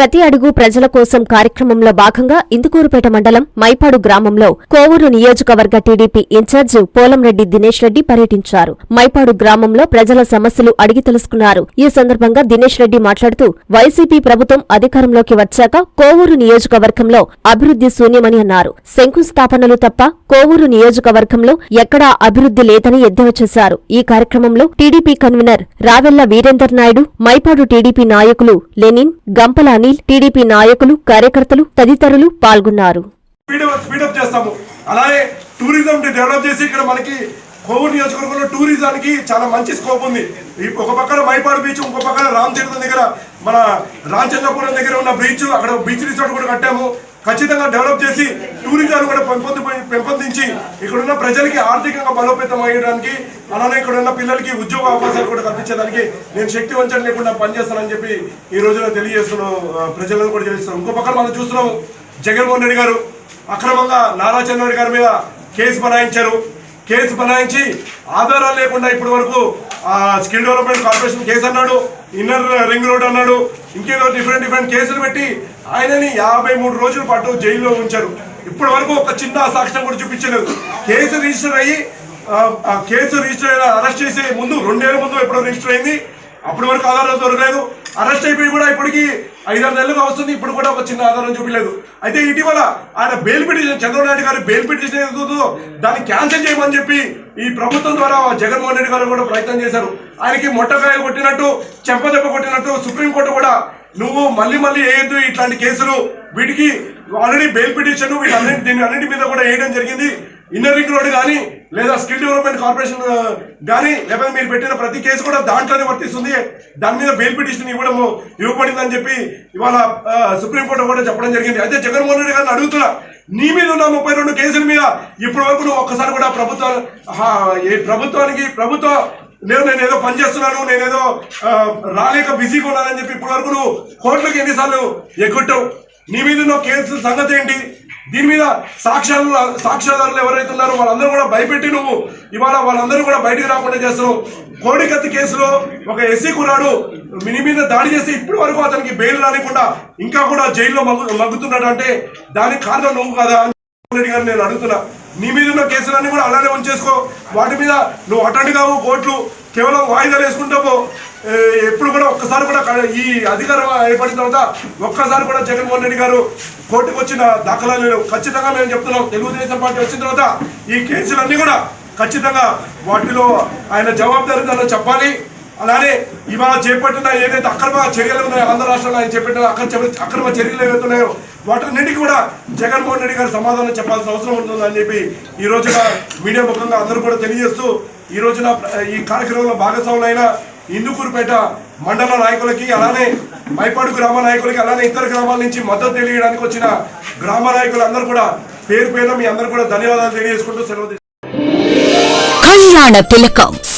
ప్రతి అడుగు ప్రజల కోసం కార్యక్రమంలో భాగంగా ఇందుకూరుపేట మండలం మైపాడు గ్రామంలో కోవూరు నియోజకవర్గ TDP in charge Polamreddy Dinesh Reddy పర్యటించారు. మైపాడు గ్రామంలో ప్రజల సమస్యలు అడిగి తెలుసుకున్నారు. ఈ సందర్భంగా దినేష్ రెడ్డి మాట్లాడుతూ వైసీపీ ప్రభుత్వం అధికారంలోకి వచ్చాక కోవూరు నియోజకవర్గంలో అభివృద్ధి శూన్యమని అన్నారు. శంకుస్థాపనలు తప్ప కోవూరు నియోజకవర్గంలో ఎక్కడా అభివృద్ధి లేదని ఎద్దేవా చేశారు. ఈ కార్యక్రమంలో TDP convener Ravella Veerender Naidu Maipadu TDP నాయకులు లెనిన్ గంపలాని పాటిల్ టీడీపీ నాయకులు కార్యకర్తలు తదితరులు పాల్గొన్నారు. చేస్తాము. అలాగే టూరిజం డెవలప్ చేసి ఇక్కడ మనకి కోవూరు నియోజకవర్గంలో టూరిజానికి చాలా మంచి స్కోప్ ఉంది. ఒక పక్కన మైపాడు బీచ్ ఇంకో పక్కన రామ్ దగ్గర మన రామచంద్రపురం దగ్గర ఉన్న బీచ్ అక్కడ బీచ్ రిసార్ట్ కూడా కట్టాము. ఖచ్చితంగా డెవలప్ చేసి టూరిజాన్ని కూడా పెంపొంది పెంపొందించి ఇక్కడున్న ప్రజలకి ఆర్థికంగా బలోపేతం అయ్యడానికి అలానే ఇక్కడున్న పిల్లలకి ఉద్యోగ అవకాశాలు కూడా కల్పించడానికి నేను శక్తి వంచన లేకుండా పనిచేస్తానని చెప్పి ఈ రోజున తెలియజేస్తున్నాం. ప్రజలను కూడా తెలియజేస్తున్నాం. ఇంకో పక్కన మనం చూస్తున్నాం జగన్మోహన్ రెడ్డి గారు అక్రమంగా నారా చంద్రబాబు గారి మీద కేసు బనాయించారు. కేసు బనాయించి ఆధారాలు లేకుండా ఇప్పటి వరకు స్కిల్ డెవలప్మెంట్ కార్పొరేషన్ కేసు అన్నాడు ఇన్నర్ రింగ్ రోడ్ అన్నాడు ఇంకేదో డిఫరెంట్ డిఫరెంట్ కేసులు పెట్టి ఆయనని యాభై మూడు రోజుల పాటు జైల్లో ఉంచారు. ఇప్పటి వరకు ఒక చిన్న సాక్ష్యం కూడా చూపించలేదు. కేసు రిజిస్టర్ అయ్యి ఆ, కేసు రిజిస్టర్ అయిన అరెస్ట్ చేసే ముందు రెండేళ్ళ ముందు ఎప్పుడో రిజిస్టర్ అయింది. అప్పటి వరకు ఆధారాలు దొరకలేదు. అరెస్ట్ అయిపోయి కూడా ఇప్పటికి ఐదారు నెలలుగా వస్తుంది. ఇప్పుడు కూడా ఒక చిన్న ఆధారం చూపించలేదు. అయితే ఇటీవల ఆయన బెయిల్ పిటిషన్ చంద్రబాబు నాయుడు గారు బెయిల్ పిటిషన్ దాన్ని క్యాన్సిల్ చేయమని చెప్పి ఈ ప్రభుత్వం ద్వారా జగన్మోహన్ రెడ్డి గారు కూడా ప్రయత్నం చేశారు. ఆయనకి మొట్టకాయలు కొట్టినట్టు చెంపదెబ్బ కొట్టినట్టు సుప్రీంకోర్టు కూడా నువ్వు మళ్ళీ మళ్ళీ వేయద్దు ఇట్లాంటి కేసులు. వీటికి ఆల్రెడీ బెయిల్ పిటిషన్ వీటన్నిటి దీని అన్నింటి మీద కూడా వేయడం జరిగింది. ఇన్నరింగ్ రోడ్డు రోడ్ కానీ లేదా స్కిల్ డెవలప్మెంట్ కార్పొరేషన్ కానీ లేకపోతే మీరు పెట్టిన ప్రతి కేసు కూడా దాంట్లోనే వర్తిస్తుంది. దాని మీద బెయిల్ పిటిషన్ ఇవ్వడం ఇవ్వబడిందని చెప్పి ఇవాళ uh, సుప్రీంకోర్టు కూడా చెప్పడం జరిగింది. అయితే జగన్మోహన్ రెడ్డి గారిని అడుగుతున్నా నీ మీద ఉన్న ముప్పై రెండు కేసుల మీద ఇప్పటి వరకు నువ్వు ఒక్కసారి కూడా ప్రభుత్వం ఏ ప్రభుత్వానికి ప్రభుత్వం నేను నేను ఏదో పని చేస్తున్నాను నేనేదో uh, రాలేక బిజీగా ఉన్నానని చెప్పి ఇప్పటి వరకు నువ్వు కోర్టులకు ఎన్నిసార్లు ఎగ్గొట్టావు నీ మీద ఉన్న కేసు సంగతి ఏంటి? దీని మీద సాక్ష్యాలు సాక్ష్యాధారులు ఎవరైతే ఉన్నారో వాళ్ళందరూ కూడా భయపెట్టి నువ్వు ఇవాళ వాళ్ళందరూ కూడా బయటికి రాకుండా చేస్తున్నావు. కోడికత్తి కేసులో ఒక ఎస్సీ కురాడు మిని మీద దాడి చేసి ఇప్పటి వరకు అతనికి బెయిల్ రానికుండా ఇంకా కూడా జైల్లో మగ్గు మగ్గుతున్నాడు అంటే దానికి కారణం నువ్వు కదా అని రెడ్డి నేను అడుగుతున్నా. నీ మీద ఉన్న కేసులన్నీ కూడా అలానే ఉంచేసుకో. వాటి మీద నువ్వు అటెండ్ కావు కోర్టులు. కేవలం వాయిదాలు వేసుకుంటావు ఎప్పుడు కూడా ఒక్కసారి కూడా ఈ అధికారం ఏర్పడిన తర్వాత ఒక్కసారి కూడా జగన్మోహన్ రెడ్డి గారు కోర్టుకు వచ్చిన దాఖలాలు లేవు. ఖచ్చితంగా మేము చెప్తున్నాం. తెలుగుదేశం పార్టీ వచ్చిన తర్వాత ఈ కేసులన్నీ కూడా ఖచ్చితంగా వాటిలో ఆయన జవాబుదారీతనం చెప్పాలి. అలానే ఇవాళ చేపట్టిన ఏదైతే అక్రమ చర్యలు ఉన్నాయో ఆంధ్ర రాష్ట్రంలో ఆయన చేపట్టిన అక్రమ అక్రమ చర్యలు ఏవైతే ఉన్నాయో వాటన్నిటికీ కూడా జగన్మోహన్ రెడ్డి గారు సమాధానం చెప్పాల్సిన అవసరం ఉంటుందని చెప్పి ఈ రోజున మీడియా ముఖంగా అందరూ కూడా తెలియజేస్తూ ఈ రోజున ఈ కార్యక్రమంలో భాగస్వాములైన ఇందుకూరుపేట మండల నాయకులకి అలానే మైపాడు గ్రామ నాయకులకి అలానే ఇతర గ్రామాల నుంచి మద్దతు తెలియడానికి వచ్చిన గ్రామ నాయకులందరూ కూడా పేరు పేరు మీ అందరూ కూడా ధన్యవాదాలు తెలియజేసుకుంటూ సెలవు కళ్యాణ తిలకం